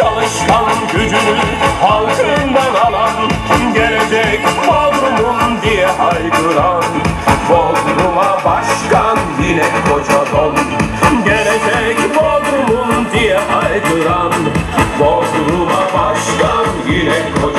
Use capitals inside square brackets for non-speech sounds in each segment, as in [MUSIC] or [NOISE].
çalışkan gücünü halkından alan Gelecek Bodrum'un diye haykıran Bodrum'a başkan yine koca don Gelecek Bodrum'un diye haykıran Bodrum'a başkan yine koca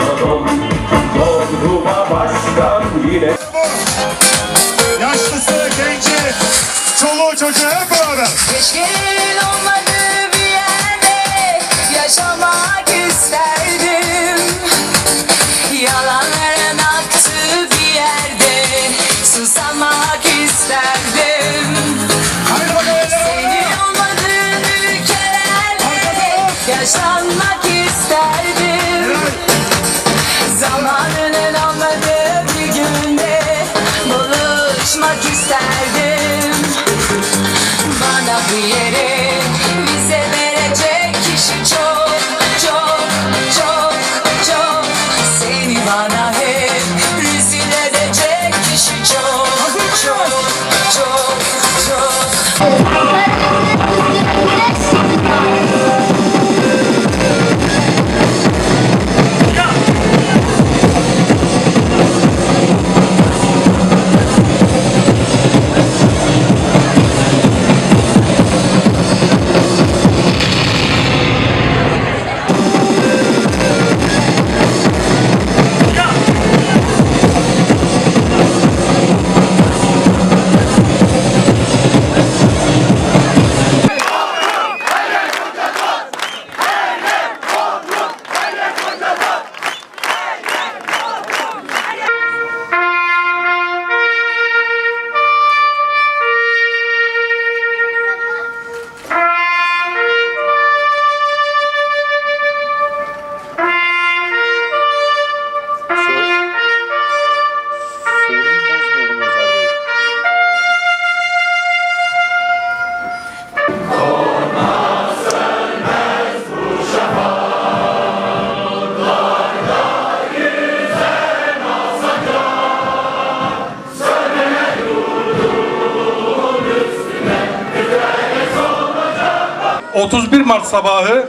31 Mart sabahı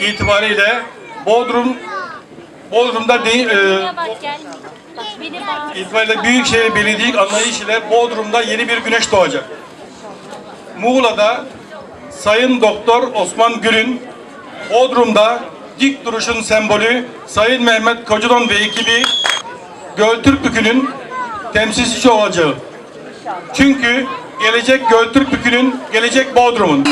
itibariyle Bodrum Bodrum'da de, e, itibariyle Büyükşehir Belediye anlayış ile Bodrum'da yeni bir güneş doğacak. Muğla'da Sayın Doktor Osman Gül'ün Bodrum'da dik duruşun sembolü Sayın Mehmet Kocadan ve ekibi Göltürk temsilcisi olacağı. Çünkü gelecek Göltürk Bükü'nün, gelecek Bodrum'un.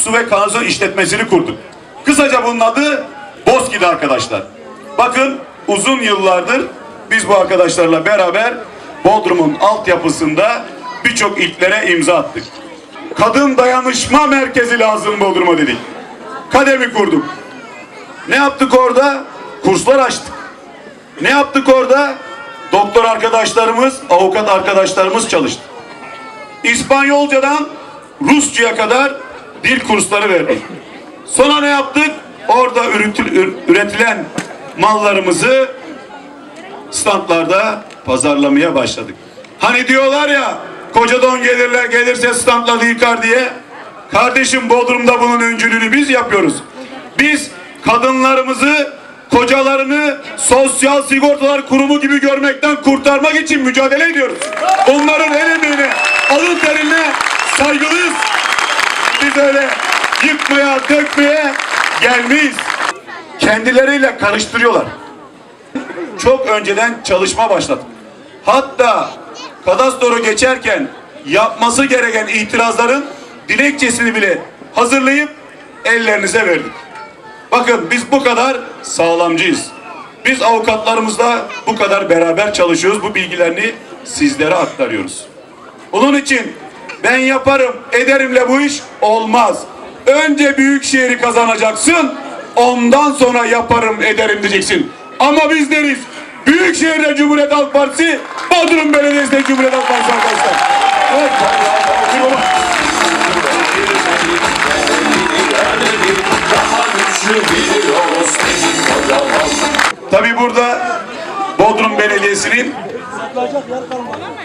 Su ve Kanalizasyon işletmesini kurduk. Kısaca bunun adı Bozki'de arkadaşlar. Bakın uzun yıllardır biz bu arkadaşlarla beraber Bodrum'un altyapısında birçok ilklere imza attık. Kadın dayanışma merkezi lazım Bodrum'a dedik. Kademi kurduk. Ne yaptık orada? Kurslar açtık. Ne yaptık orada? Doktor arkadaşlarımız, avukat arkadaşlarımız çalıştı. İspanyolcadan Rusça'ya kadar dil kursları verdik. Sonra ne yaptık? Orada üretil- ür- üretilen mallarımızı standlarda pazarlamaya başladık. Hani diyorlar ya koca don gelirler gelirse standları yıkar diye. Kardeşim Bodrum'da bunun öncülüğünü biz yapıyoruz. Biz kadınlarımızı kocalarını sosyal sigortalar kurumu gibi görmekten kurtarmak için mücadele ediyoruz. Onların el emeğine, alın terine saygılıyız. Biz öyle yıkmaya, dökmeye gelmeyiz. Kendileriyle karıştırıyorlar. Çok önceden çalışma başladık. Hatta kadastro geçerken yapması gereken itirazların dilekçesini bile hazırlayıp ellerinize verdik. Bakın biz bu kadar sağlamcıyız. Biz avukatlarımızla bu kadar beraber çalışıyoruz. Bu bilgilerini sizlere aktarıyoruz. Bunun için ben yaparım, ederimle bu iş olmaz. Önce büyük şehri kazanacaksın. Ondan sonra yaparım, ederim diyeceksin. Ama biz deriz Büyükşehir'de Cumhuriyet Halk Partisi, Bodrum Belediyesi'nde Cumhuriyet Halk Partisi arkadaşlar. Tabii burada Bodrum Belediyesi'nin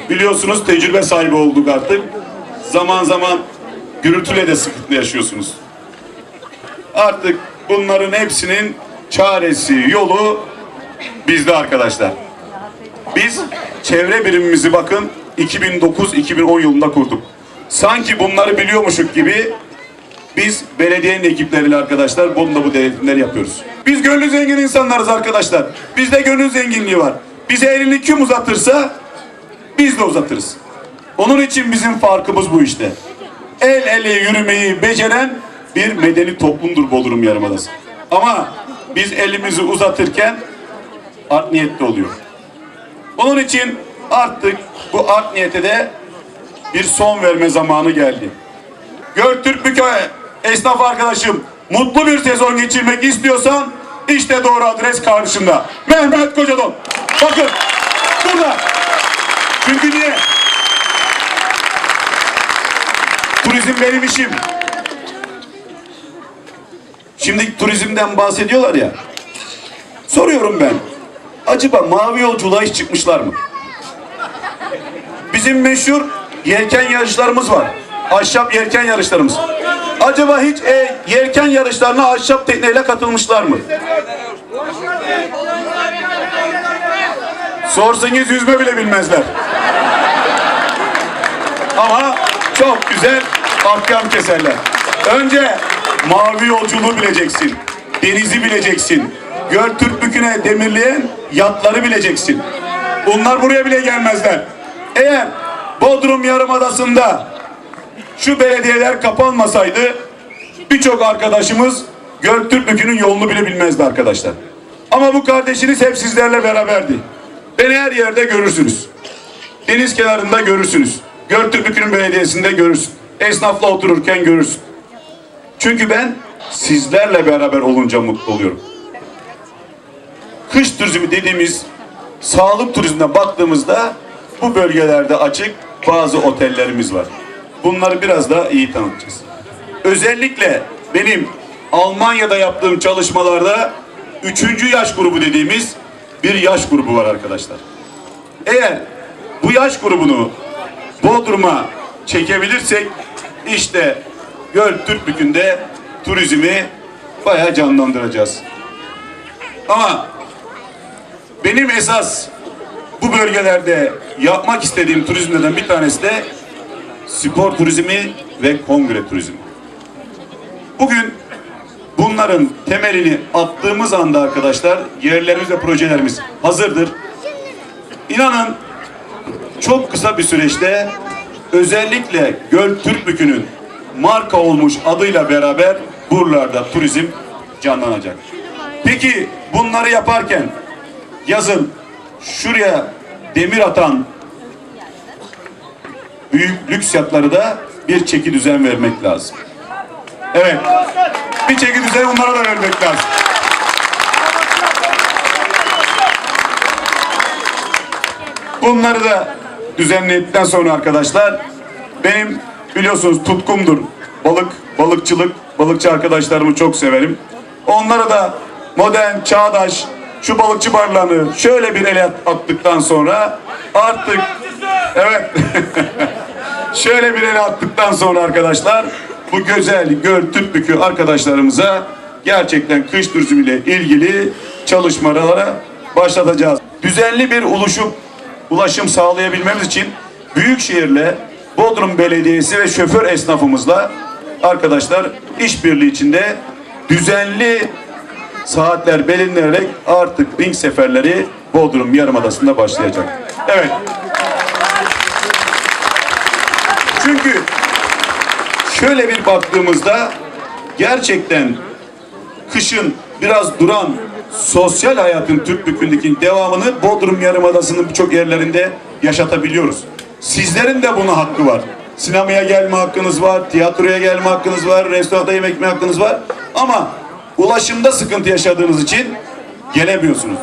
biliyorsunuz tecrübe sahibi olduk artık. Zaman zaman gürültüyle de sıkıntı yaşıyorsunuz. Artık bunların hepsinin çaresi, yolu bizde arkadaşlar. Biz çevre birimimizi bakın 2009-2010 yılında kurduk. Sanki bunları biliyormuşuk gibi biz belediyenin ekipleriyle arkadaşlar bunda bu denetimleri yapıyoruz. Biz gönlü zengin insanlarız arkadaşlar. Bizde gönül zenginliği var. Bize elini kim uzatırsa biz de uzatırız. Onun için bizim farkımız bu işte. El ele yürümeyi beceren bir medeni toplumdur Bodrum Yarımadası. Ama biz elimizi uzatırken art niyetli oluyor. Onun için artık bu art niyete de bir son verme zamanı geldi. Göktürk Büköy esnaf arkadaşım mutlu bir sezon geçirmek istiyorsan işte doğru adres karşında. Mehmet Kocadon. Bakın burada. Çünkü niye? Turizm benim işim. Şimdi turizmden bahsediyorlar ya. Soruyorum ben. Acaba mavi yolculuğa hiç çıkmışlar mı? Bizim meşhur yelken yarışlarımız var. Ahşap yelken yarışlarımız. Acaba hiç e, yelken yarışlarına ahşap tekneyle katılmışlar mı? Sorsanız yüzme bile bilmezler. Ama çok güzel ahkam keserler. Önce mavi yolculuğu bileceksin. Denizi bileceksin. Göltürk büküne demirleyen yatları bileceksin. Bunlar buraya bile gelmezler. Eğer Bodrum Yarımadası'nda şu belediyeler kapanmasaydı birçok arkadaşımız Göktürk Bükü'nün yolunu bile bilmezdi arkadaşlar. Ama bu kardeşiniz hep sizlerle beraberdi. Beni her yerde görürsünüz. Deniz kenarında görürsünüz. Göktürk Bükü'nün belediyesinde görürsün. Esnafla otururken görürsün. Çünkü ben sizlerle beraber olunca mutlu oluyorum. Kış turizmi dediğimiz sağlık turizmine baktığımızda bu bölgelerde açık bazı otellerimiz var. Bunları biraz daha iyi tanıtacağız. Özellikle benim Almanya'da yaptığım çalışmalarda üçüncü yaş grubu dediğimiz bir yaş grubu var arkadaşlar. Eğer bu yaş grubunu Bodrum'a çekebilirsek işte Göl Türkbükü'nde turizmi bayağı canlandıracağız. Ama benim esas bu bölgelerde yapmak istediğim turizmlerden bir tanesi de spor turizmi ve kongre turizmi. Bugün bunların temelini attığımız anda arkadaşlar yerlerimiz ve projelerimiz hazırdır. İnanın çok kısa bir süreçte özellikle Göl Türkbükü'nün marka olmuş adıyla beraber buralarda turizm canlanacak. Peki bunları yaparken yazın şuraya demir atan büyük lüks yatları da bir çeki düzen vermek lazım. Evet. Bir çeki düzen onlara da vermek lazım. Bunları da düzenledikten sonra arkadaşlar benim biliyorsunuz tutkumdur. Balık, balıkçılık, balıkçı arkadaşlarımı çok severim. Onlara da modern, çağdaş, şu balıkçı barlarını şöyle bir ele attıktan sonra artık evet [LAUGHS] şöyle bir ele attıktan sonra arkadaşlar bu güzel göl Türkbükü arkadaşlarımıza gerçekten kış turizmiyle ilgili çalışmalara başlatacağız. Düzenli bir ulaşım, ulaşım sağlayabilmemiz için Büyükşehir'le Bodrum Belediyesi ve şoför esnafımızla arkadaşlar işbirliği içinde düzenli saatler belirlenerek artık ring seferleri Bodrum Yarımadası'nda başlayacak. Evet. Çünkü şöyle bir baktığımızda gerçekten kışın biraz duran sosyal hayatın Türk Bükü'ndeki devamını Bodrum Yarımadası'nın birçok yerlerinde yaşatabiliyoruz. Sizlerin de buna hakkı var. Sinemaya gelme hakkınız var, tiyatroya gelme hakkınız var, restoranda yemek yeme hakkınız var. Ama ulaşımda sıkıntı yaşadığınız için gelemiyorsunuz.